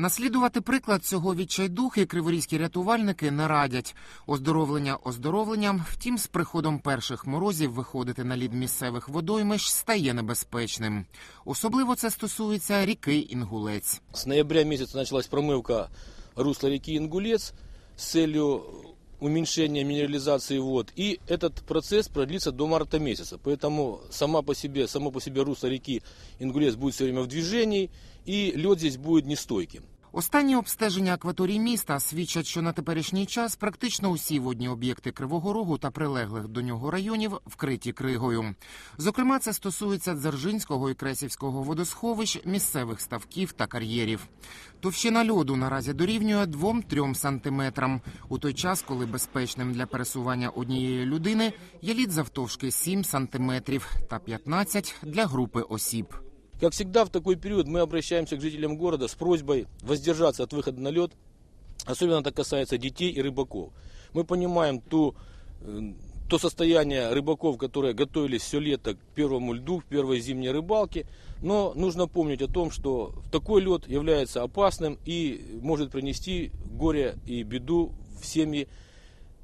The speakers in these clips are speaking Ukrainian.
Наслідувати приклад цього відчайдухи криворізькі рятувальники не радять. Оздоровлення оздоровленням, втім, з приходом перших морозів виходити на лід місцевих водоймищ стає небезпечним. Особливо це стосується ріки Інгулець. С ноября месяца началась промывка русла реки Ингулец с целью уменьшения минерализации вод. И этот процесс продлится до марта месяца. Поэтому сама по себе, само по себе русло реки Ингулец будет все время в движении, и лед здесь будет нестойким. Останні обстеження акваторій міста свідчать, що на теперішній час практично усі водні об'єкти Кривого Рогу та прилеглих до нього районів вкриті кригою. Зокрема, це стосується Дзержинського і Кресівського водосховищ, місцевих ставків та кар'єрів. Товщина льоду наразі дорівнює 2-3 сантиметрам, у той час, коли безпечним для пересування однієї людини є лід завтовшки 7 сантиметрів та 15 для групи осіб. Как всегда в такой период мы обращаемся к жителям города с просьбой воздержаться от выхода на лед. Особенно это касается детей и рыбаков. Мы понимаем ту, э, то состояние рыбаков, которые готовились все лето к первому льду, к первой зимней рыбалке. Но нужно помнить о том, что такой лед является опасным и может принести горе и беду в семьи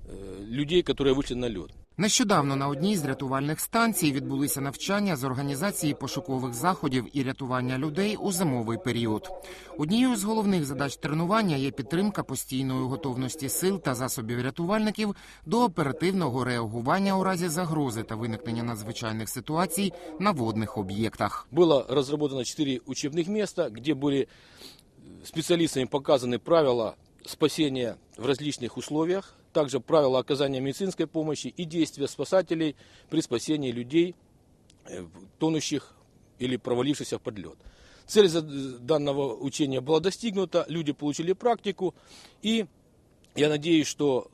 э, людей, которые вышли на лед. Нещодавно на одній з рятувальних станцій відбулися навчання з організації пошукових заходів і рятування людей у зимовий період. Однією з головних задач тренування є підтримка постійної готовності сил та засобів рятувальників до оперативного реагування у разі загрози та виникнення надзвичайних ситуацій на водних об'єктах. Было разработано 4 учебных места, где были специалистами показаны правила спасения в различных условиях, также правила оказания медицинской помощи и действия спасателей при спасении людей, э, тонущих или провалившихся под лед. Цель за- данного учения была достигнута, люди получили практику, и я надеюсь, что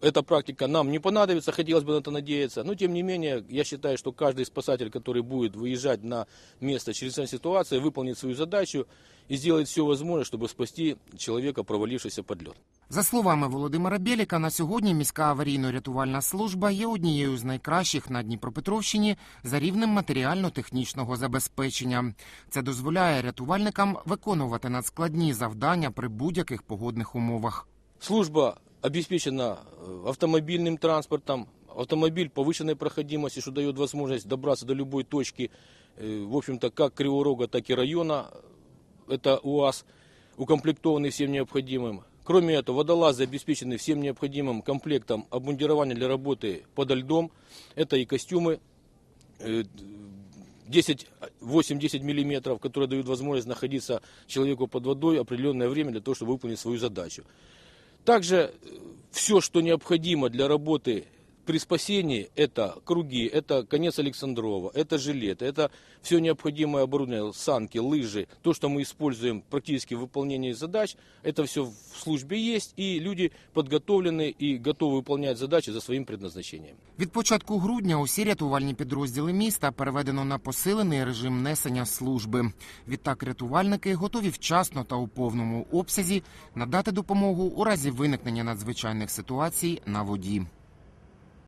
эта практика нам не понадобится, хотелось бы на это надеяться, но тем не менее, я считаю, что каждый спасатель, который будет выезжать на место чрезвычайной ситуации, выполнит свою задачу и сделает все возможное, чтобы спасти человека, провалившегося под лед. За словами Володимира Бєліка, на сьогодні міська аварійно-рятувальна служба є однією з найкращих на Дніпропетровщині за рівнем матеріально-технічного забезпечення. Це дозволяє рятувальникам виконувати надскладні завдання при будь-яких погодних умовах. Служба обеспечена э, автомобильным транспортом, автомобиль повышенной проходимости, что дает возможность добраться до любой точки, э, в общем-то, как Кривого Рога, так и района. Это УАЗ, укомплектованный всем необходимым. Кроме этого, водолазы обеспечены всем необходимым комплектом обмундирования для работы подо льдом. Это и костюмы э, 10, 8-10 миллиметров, которые дают возможность находиться человеку под водой определенное время для того, чтобы выполнить свою задачу. Также все, что необходимо для работы при спасении, это круги, это конец Александрова, это жилет, это все необходимое оборудование, санки, лыжи, то, что мы используем практически в выполнении задач, это все в службе есть, и люди подготовлены и готовы выполнять задачи за своим предназначением. Від початку грудня усі рятувальні підрозділи міста переведено на посилений режим несення служби. Відтак рятувальники готові вчасно та у повному обсязі надати допомогу у разі виникнення надзвичайних ситуацій на воді.